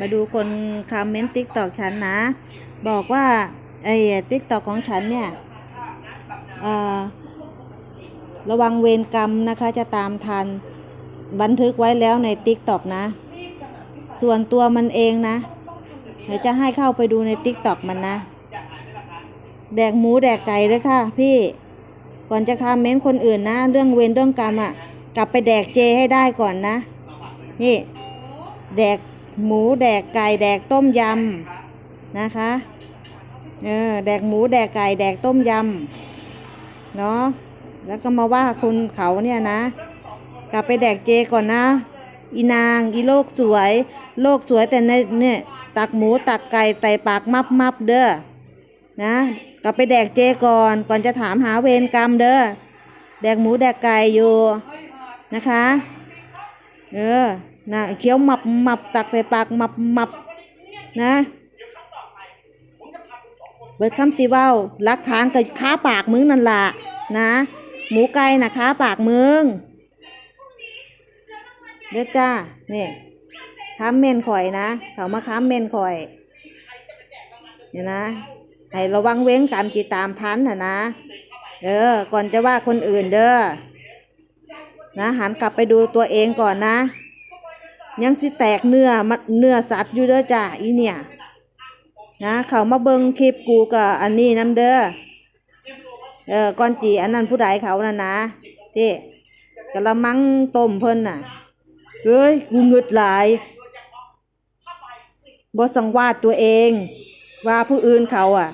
มาดูคนคอมเมนต์ติ๊กตอกฉันนะ บอกว่าไอ้ติ๊กตอกของฉันเนี่ยระวังเวรกรรมนะคะจะตามทัน บันทึกไว้แล้วในติ๊กตอกนะ ส่วนตัวมันเองนะเดี๋ยวจะให้เข้าไปดูในติ๊กตอกมันนะ แดกหมูแดกไก่ด้วยค่ะ พี่ก่อนจะคอมเมนต์คนอื่นนะ เรื่องเวรเรื่องกรรมอะ กลับไปแดกเจให้ได้ก่อนนะ นี่ แดก หมูแดกไก่แดกต้มยำนะคะ เออแดกหมูแดกไก่แดกต้มยำเนาะแล้วก็มาว่าคุณเขาเนี่ยนะ กลับไปแดกเจก่อนนะ อีนางอีโลกสวย โลกสวยแต่ในเนี่ยตักหมูตักไก่ใส่ปากมับมับเด้อนะกลับไปแดกเจก่อนก่อนจะถามหาเวรกรรมเด้อแดกหมูแดกไก่อยู่นะคะ เออ นะเคี้ยวหมับหมับตักใส่ปากหมับหมับนะเบิดคำตีว้าหลักฐานกับค้าปากมึงนั่นละนะ หมูไก่นะค้าปากมึงเด้อจ้าเนี่ยค้ามเมนข่อยนะ เขามาค้ามเมนข่อยเนี่ยนะให้ระวังเว้งกรรมจิตามทันนะนะเออก่อนจะว่าคนอื่นเด้อนะหันกลับไปดูตัวเองก่อนนะ ยังสิแตกเนื้อมัดเนื้อสัตว์อยู่เด้อจ้าอีเนี่ยนะเขามาเบิงคลิปกูกับอันนี้น้ำเด้อเออก้อนจีอันนั้นผู้ใดเขาน่ะนะที่กะละมังต้มเพิ่นน่ะเฮ้ยกูเงึดหลายบ่สังวาดตัวเอง ว่าผู้อื่นเขาอะ